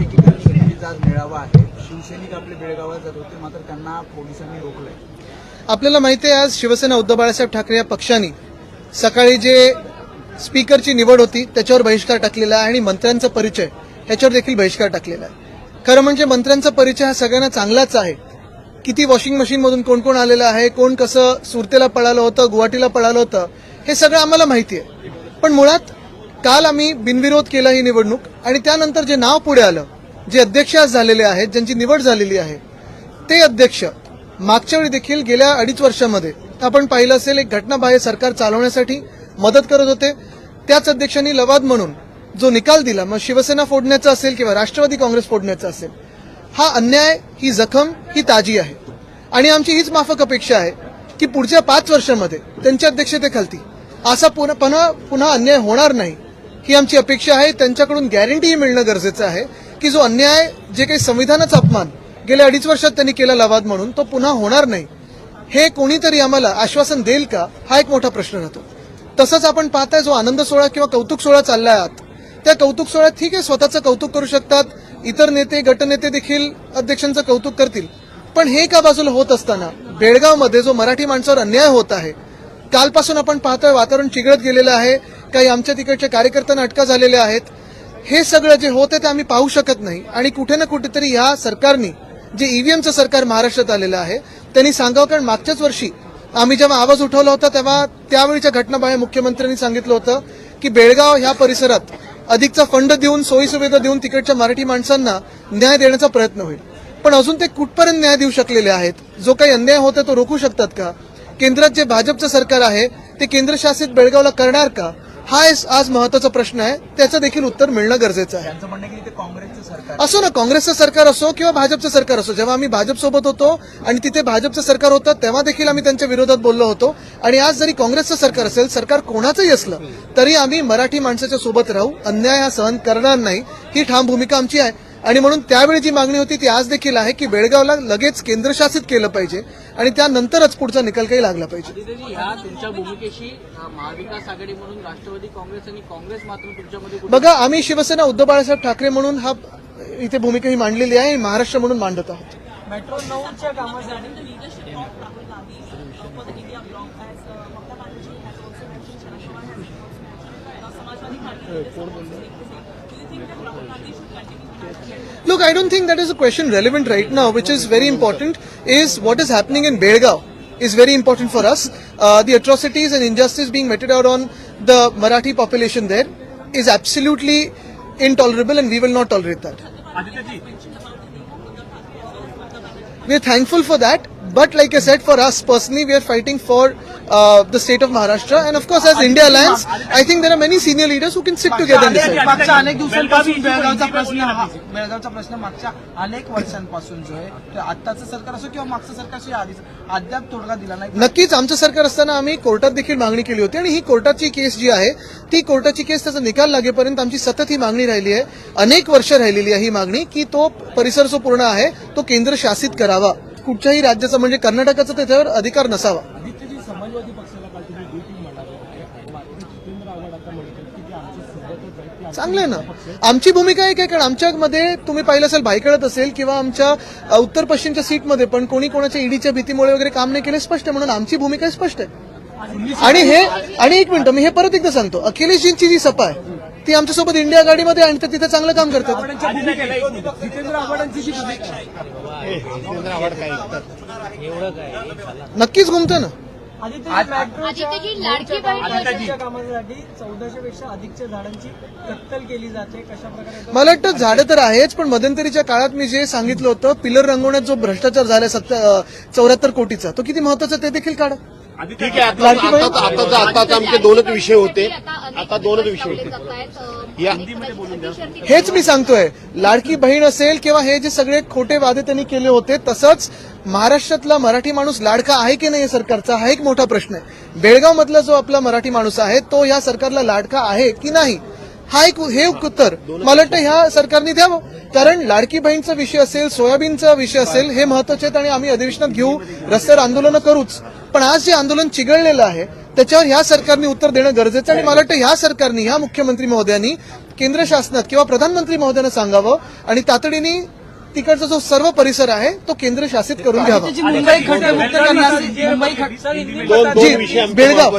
मेळावा आहे. शिवसैनिक आपले जात होते मात्र त्यांना पोलिसांनी रोखलंय. आपल्याला माहिती आहे आज शिवसेना उद्धव बाळासाहेब ठाकरे या पक्षाने सकाळी जे स्पीकरची निवड होती त्याच्यावर बहिष्कार टाकलेला आहे आणि मंत्र्यांचा परिचय ह्याच्यावर देखील बहिष्कार टाकलेला आहे. खरं म्हणजे मंत्र्यांचा परिचय हा सगळ्यांना चांगलाच आहे. किती वॉशिंग मशीनमधून कोण कोण आलेलं आहे कोण कसं सुरतेला पळालं होतं गुवाहाटीला पळालं होतं हे सगळं आम्हाला माहिती आहे. पण मुळात काल आम्ही बिनविरोध केला ही निवडणूक आणि त्यानंतर जे नाव पुढे आलं जे अध्यक्ष आज झालेले आहेत ज्यांची निवड झालेली आहे ते अध्यक्ष मागच्या वेळी देखील गेल्या अडीच वर्षामध्ये आपण पाहिलं असेल एक घटनाबाह्य सरकार चालवण्यासाठी मदत करत होते. त्याच अध्यक्षांनी लवाद म्हणून जो निकाल दिला मग शिवसेना फोडण्याचा असेल किंवा राष्ट्रवादी काँग्रेस फोडण्याचा असेल हा अन्याय ही जखम ही ताजी आहे. आणि आमची हीच माफक अपेक्षा आहे की पुढच्या पाच वर्षामध्ये त्यांच्या अध्यक्षतेखालती असा पुन्हा पुन्हा पुन्हा अन्याय होणार नाही ही आमची अपेक्षा आहे. त्यांच्याकडून गॅरंटीही मिळणं गरजेचं आहे की जो अन्याय जे काही संविधानाचा अपमान गेल्या अडीच वर्षात त्यांनी केला लवाद म्हणून तो पुन्हा होणार नाही. हे कोणीतरी आम्हाला आश्वासन देईल का? हा एक मोठा प्रश्न राहतो. तसंच आपण पाहताय जो आनंद सोहळा किंवा कौतुक सोहळा चालला आहात त्या कौतुक सोहळ्यात ठीक आहे स्वतःचं कौतुक करू शकतात. इतर नेते गटनेते देखील अध्यक्षांचं कौतुक करतील. पण हे का बाजूला होत असताना बेळगावमध्ये जो मराठी माणसावर अन्याय होत आहे कालपासून आपण पाहतोय वातावरण चिघळत गेलेलं आहे. काही आमच्या तिकडच्या कार्यकर्त्यांना अटका झालेल्या आहेत. हे सगळं जे होते ते आम्ही पाहू शकत नाही. आणि कुठे ना कुठेतरी ह्या सरकारने जे ईव्हीएमचं सरकार महाराष्ट्रात आलेलं आहे त्यांनी सांगावं कारण मागच्याच वर्षी आम्ही जेव्हा आवाज उठवला होता तेव्हा त्यावेळीच्या घटनाबाह्य मुख्यमंत्र्यांनी सांगितलं होतं की बेळगाव ह्या परिसरात अधिकचा फंड देऊन सोयीसुविधा देऊन तिकडच्या मराठी माणसांना न्याय देण्याचा प्रयत्न होईल. पण अजून ते कुठपर्यंत न्याय देऊ शकलेले आहेत? जो काही अन्याय होता तो रोखू शकतात का? केंद्रात जे भाजपचं सरकार आहे ते केंद्रशासित बेळगावला करणार का? हा आज महत्त्वाचा प्रश्न आहे. त्याचं देखील उत्तर मिळणं गरजेचं आहे. असो ना काँग्रेसचं सरकार असो किंवा भाजपचं सरकार असो जेव्हा आम्ही भाजपसोबत होतो आणि तिथे भाजपचं सरकार होतं तेव्हा देखील आम्ही त्यांच्या विरोधात बोललो होतो. आणि आज जरी काँग्रेसचं सरकार असेल सरकार कोणाचंही असलं तरी आम्ही मराठी माणसाच्या सोबत राहू. अन्याय हा सहन करणार नाही. ही ठाम भूमिका आमची आहे. आणि म्हणून त्यावेळी जी मागणी होती ती आज देखील आहे की बेळगावला लगेच केंद्रशासित केलं पाहिजे आणि त्यानंतरच पुढचा निकाल काही लागला पाहिजे. दिदी ह्या तुमच्या भूमिकेशी अ, महाविकास आघाडी म्हणून राष्ट्रवादी काँग्रेस आणि काँग्रेस मात्र तुमच्यामध्ये कुठे- बघा आम्ही शिवसेना उद्धव बाळासाहेब ठाकरे म्हणून हा इथे भूमिका ही मांडलेली आहे आणि महाराष्ट्र म्हणून मांडत आहोत. मेट्रो नऊच्या कामासाठी Look, I don't think that is a question relevant right now. Which is very important is what is happening in Belgaum is very important for us. Uh, the atrocities and injustice being meted out on the Marathi population there is absolutely intolerable, and we will not tolerate that. We are thankful for that, but like I said, for us personally, we are fighting for uh, the state of Maharashtra, and of course, as India Alliance, I think there are many senior leaders who can sit together and decide. मागच्या अनेक दिवसांपासून बेळगावचा प्रश्न हा बेळगावचा प्रश्न मागच्या अनेक वर्षांपासून जो आहे तो आत्ताचं सरकार असो किंवा मागचं सरकार असो या आधीच अद्याप तोडगा दिला नाही. नक्कीच आमचं सरकार असताना आम्ही कोर्टात देखील मागणी केली होती आणि ही कोर्टाची केस जी आहे ती कोर्टाची केस त्याचा निकाल लागेपर्यंत आमची सतत ही मागणी राहिली आहे. अनेक वर्ष राहिलेली आहे ही मागणी की तो परिसर जो पूर्ण आहे तो केंद्र शासित करावा. कुठच्याही राज्याचा म्हणजे कर्नाटकाचा त्याच्यावर अधिकार नसावा. चांगलं आहे ना? आमची भूमिका एक आहे कारण आमच्यामध्ये तुम्ही पाहिलं असेल भाईकळत असेल किंवा आमच्या उत्तर पश्चिमच्या सीटमध्ये पण कोणी कोणाच्या ईडीच्या भीतीमुळे वगैरे काम नाही केले स्पष्ट आहे. म्हणून आमची भूमिका स्पष्ट आहे. आणि हे आणि एक मिनिट मी हे परत एकदा सांगतो. अखिलेशजींची जी सपा आहे ती आमच्यासोबत इंडिया गाडीमध्ये आणि ते तिथे चांगलं काम करतात. जितेंद्र नक्कीच घुमतो ना. आदित्यजी, लाडकी कामासाठी चौदाशे पेक्षा अधिकच्या झाडांची कत्तल केली जाते. कशा प्रकारे मला वाटतं झाडं तर आहेच पण मध्यंतरीच्या काळात मी जे सांगितलं होतं पिलर रंगवण्यात जो भ्रष्टाचार झाला चौऱ्याहत्तर कोटीचा तो किती महत्त्वाचा ते देखील काढा. ठीक आहे आता? आता आताच आमचे दोनच विषय होते. आता दोनच विषय होते. या. हेच मी सांगतोय. लाडकी बहीण असेल किंवा हे जे सगळे खोटे वादे त्यांनी केले होते तसंच महाराष्ट्रातला मराठी माणूस लाडका आहे की नाही या सरकारचा हा एक मोठा प्रश्न आहे. बेळगाव मधला जो आपला मराठी माणूस आहे तो या सरकारला लाडका आहे की नाही? हा एक हे उत्तर. मला वाटतं ह्या सरकारने द्यावं. कारण लाडकी बहीणचा विषय असेल सोयाबीनचा विषय असेल हे महत्त्वाचे आहेत आणि आम्ही अधिवेशनात घेऊ. रस्त्यावर आंदोलनं करूच. पण आज जे आंदोलन चिघळलेलं आहे त्याच्यावर ह्या सरकारने उत्तर देणं गरजेचं आहे आणि मला वाटतं ह्या सरकारने ह्या मुख्यमंत्री महोदयांनी केंद्र शासनात किंवा प्रधानमंत्री महोदयांना सांगावं आणि तातडीने तिकडचा जो सर्व परिसर आहे तो केंद्र शासित करून घ्यावा. मुंबई बेळगाव.